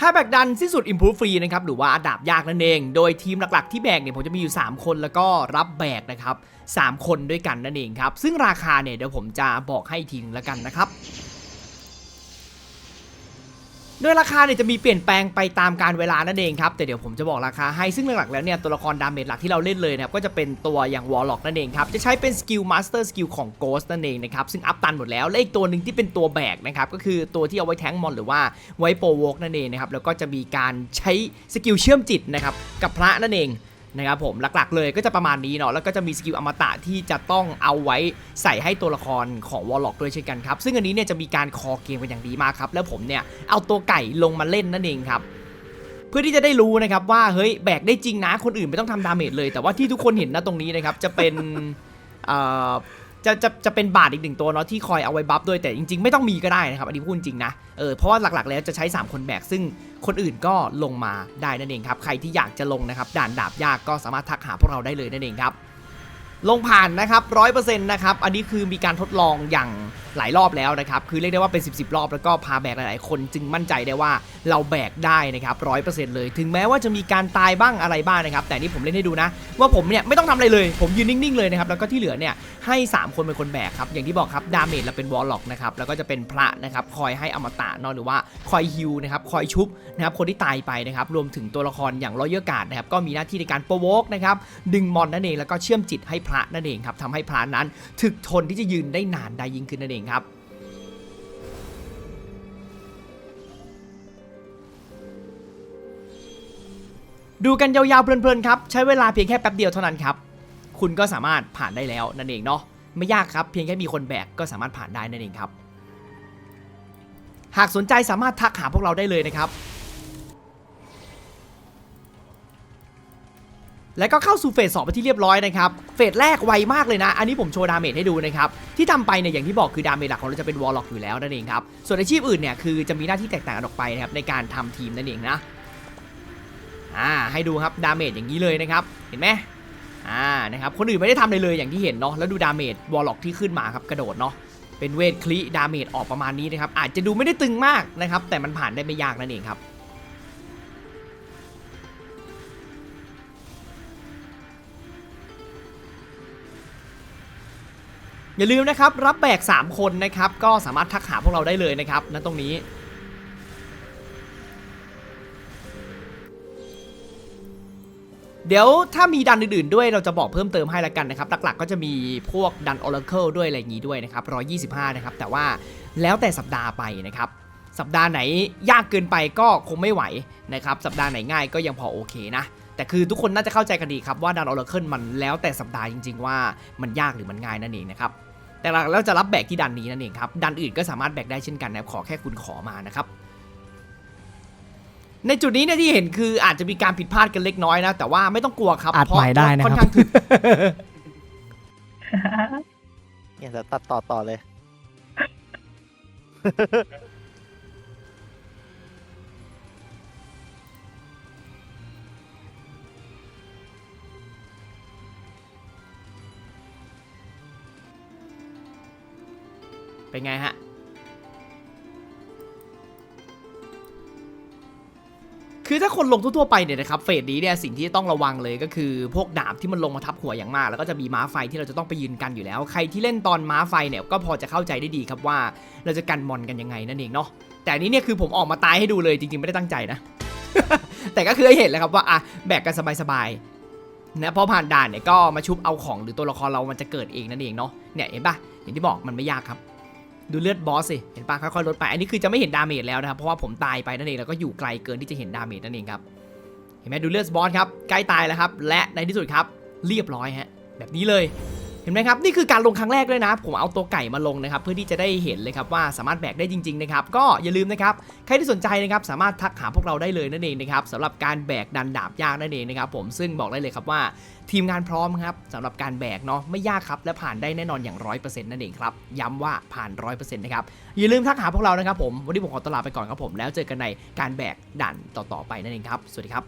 ผ้าแบกดันสิ้นสุด Improve Free นะครับหรือว่าดาบยากนั่นเอง โดยทีมหลักๆที่แบกเนี่ยผมจะมีอยู่ 3 คนแล้วก็รับแบกนะครับ3คนด้วยกันนั่นเองครับซึ่งราคาเนี่ยเดี๋ยวผมจะบอกให้ทีนึงแล้วกันนะครับ โดยราคาเนี่ยจะมีเปลี่ยนแปลงไปตามการเวลานั่นเองครับแต่เดี๋ยวผมจะบอกราคาให้ซึ่งหลักๆแล้วเนี่ยตัวละครดาเมจหลักที่เราเล่นเลยนะครับก็จะเป็นตัวอย่างวอลล็อกนั่นเองครับจะใช้เป็นสกิลมาสเตอร์สกิลของโกสนั่นเองนะครับซึ่งอัพตันหมดแล้วและอีกตัวหนึ่งที่เป็นตัวแบกนะครับก็คือตัวที่เอาไว้แทงมอนหรือว่าไว้โปรโวกนั่นเองนะครับแล้วก็จะมีการใช้สกิลเชื่อมจิตนะครับกับพระนั่นเอง นะครับผมหลักๆ เลยก็จะประมาณนี้เนาะแล้วก็จะมีสกิลอมตะที่จะต้องเอาไว้ใส่ให้ตัวละครของวอลล็อกด้วยเช่นกันครับ ซึ่งอันนี้เนี่ยจะมีการคอเกมกันอย่างดีมากครับ แล้วผมเนี่ยเอาตัวไก่ลงมาเล่นนั่นเองครับเพื่อที่จะได้รู้นะครับว่าเฮ้ยแบกได้จริงนะคนอื่นไม่ต้องทำดาเมจเลย แต่ว่าที่ทุกคนเห็นนะตรงนี้นะครับจะเป็นเอ่อ จะจะจะเป็นบาทอีกหนึ่งตัวเนาะที่คอยเอาไว้บัฟด้วยแต่จริงๆ ไม่ต้องมีก็ได้นะครับอันนี้พูดจริงนะเออเพราะว่าหลักๆแล้วจะใช้ 3 คนแบกซึ่งคนอื่นก็ลงมาได้นั่นเองครับใครที่อยากจะลงนะครับด่านดาบยากก็สามารถทักหาพวกเราได้เลยนั่นเองครับ ลงผ่านนะครับร้อยเปอร์เซ็นต์นะครับ อันนี้คือมีการทดลองอย่างหลายรอบแล้วนะครับ คือเรียกได้ว่าเป็น 10บสรอบแล้วก็พาแบกหลายๆ คนจึงมั่นใจได้ว่าเราแบกได้นะครับร้อยเปอร์เซ็นต์เลย ถึงแม้ว่าจะมีการตายบ้างอะไรบ้างนะครับ แต่นี่ผมเล่นให้ดูนะ ว่าผมเนี่ยไม่ต้องทำอะไรเลย ผมยืนนิ่ง ๆ เลยนะครับ แล้วก็ที่เหลือเนี่ยให้ 3 คนเป็นคนแบกครับ อย่างที่บอกครับ ดาเมจเราเป็นวอลล็อกนะครับ แล้วก็จะเป็นพระนะครับ คอยให้อมตะนอะหรือว่าคอยฮิวนะครับ คอยชุบนะครับ คนที่ตายไปนะครับ รวมถึงตัวละครอย่างรอยเยอร์การ์ดนะครับ ก็มีหน้าที่ในการโปรโวกนะครับ ดึงมอนนั่นเอง แล้วก็เชื่อมจิตให้พระนั่นเองครับทำให้พระนั้นถึกทนที่จะยืนได้นานได้ยิ่งขึ้นนั่นเองครับดูกันยาวๆเพลินๆครับใช้เวลาเพียงแค่แป๊บเดียวเท่านั้นครับคุณก็สามารถผ่านได้แล้วนั่นเองเนาะไม่ยากครับเพียงแค่มีคนแบกก็สามารถผ่านได้นั่นเองครับ หากสนใจสามารถทักหาพวกเราได้เลยนะครับ แล้วก็เข้าสู่เฟสสองไปที่เรียบร้อยนะครับเฟสแรกไวมากเลยนะ อันนี้ผมโชว์ดาเมจให้ดูนะครับที่ทำไปเนี่ยอย่างที่บอกคือดาเมจหลักของเราจะเป็นวอลล็อกอยู่แล้วนั่นเองครับส่วนอาชีพอื่นเนี่ยคือจะมีหน้าที่แตกต่างกันออกไปนะครับในการทำทีมนั่นเองนะอ่าให้ดูครับดาเมจอย่างนี้เลยนะครับเห็นไหมอ่านะครับคนอื่นไม่ได้ทำอะไรเลยอย่างที่เห็นเนาะแล้วดูดาเมจวอลล็อกที่ขึ้นมาครับกระโดดเนาะเป็นเวทคลิดาเมจออกประมาณนี้นะครับอาจจะดูไม่ได้ตึงมากนะครับแต่มันผ่านได้ไม่ยากนั่นเองครับ อย่าลืมนะครับ รับแบก 3 คนนะครับ ก็สามารถทักหาพวกเราได้เลยนะครับณตรงนี้ เดี๋ยวถ้ามีดันอื่นๆด้วยเราจะบอกเพิ่มเติมให้ละกันนะครับ หลักๆก็จะมีพวกดัน Oracle ด้วยอะไรอย่างนี้ด้วยนะครับ125 นะครับ แต่ว่าแล้วแต่สัปดาห์ไปนะครับสัปดาห์ไหนยากเกินไปก็คงไม่ไหวนะครับ สัปดาห์ไหนง่ายก็ยังพอโอเคนะ แต่คือทุกคนน่าจะเข้าใจกันดีครับว่าดัน Oracle มันแล้วแต่สัปดาห์จริง ๆ ว่ามันยากหรือมันง่ายนั่นเองนะครับ แต่เราเราจะรับแบกที่ดันนี้นั่นเองครับดันอื่นก็สามารถแบกได้เช่นกันนะครับขอแค่คุณขอมานะครับในจุดนี้เนี่ยที่เห็นคืออาจจะมีการผิดพลาดกันเล็กน้อยนะ แต่ว่าไม่ต้องกลัวครับอัดเพราะใหม่ได้นะครับ ค่อนข้างถึกเนี่ยจะตัดต่อต่อเลย เป็นไงฮะ คือถ้าคนลงทั่วๆไปเนี่ยนะครับเฟสนี้เนี่ยสิ่งที่ต้องระวังเลยก็คือพวกดาบที่มันลงมาทับหัวอย่างมาก แล้วก็จะมีม้าไฟที่เราจะต้องไปยืนกันอยู่แล้ว ใครที่เล่นตอนม้าไฟเนี่ยก็พอจะเข้าใจได้ดีครับว่าเราจะกันมอนกันยังไงนั่นเองเนาะแต่นี้เนี่ยคือผมออกมาตายให้ดูเลยจริงๆไม่ได้ตั้งใจนะแต่ก็คือให้เห็นแล้วครับว่าอะแบกกันสบายๆนะพอผ่านด่านเนี่ยก็มาชุบเอาของหรือตัวละครเรามันจะเกิดเองนั่นเองเนาะเนี่ยเห็นปะอย่างที่บอกมันไม่ยากครับ ดูเลือดบอสสิ เห็นปะค่อยๆลดไป อันนี้คือจะไม่เห็นดาเมจแล้วนะครับ เพราะว่าผมตายไปนั่นเองแล้วก็อยู่ไกลเกินที่จะเห็นดาเมจนั่นเองครับ เห็นไหมดูเลือดบอสครับ ใกล้ตายแล้วครับ และในที่สุดครับ เรียบร้อยฮะ แบบนี้เลย ห็นไหมครับนี่คือการลงครั้งแรกด้วยนะ ผมเอาตัวไก่มาลงนะครับเพื่อที่จะได้เห็นเลยครับว่าสามารถแบกได้จริงๆนะครับก็อย่าลืมนะครับใครที่สนใจนะครับสามารถทักหาพวกเราได้เลยนั่นเองนะครับสำหรับการแบกดันดาบยากนั่นเองนะครับผมซึ่งบอกได้เลยครับว่าทีมงานพร้อมครับสำหรับการแบกเนาะไม่ยากครับและผ่านได้แน่นอนอย่างร้อยเปอร์เซ็นต์นั่นเองครับย้ำว่าผ่านร้อยเปอร์เซ็นต์นะครับอย่าลืมทักหาพวกเรานะครับผมวันนี้ผมขอตลาไปก่อนครับผมแล้วเจอกันในการแบกด่านต่อๆไปนั่นเองครับสวัสดีครับ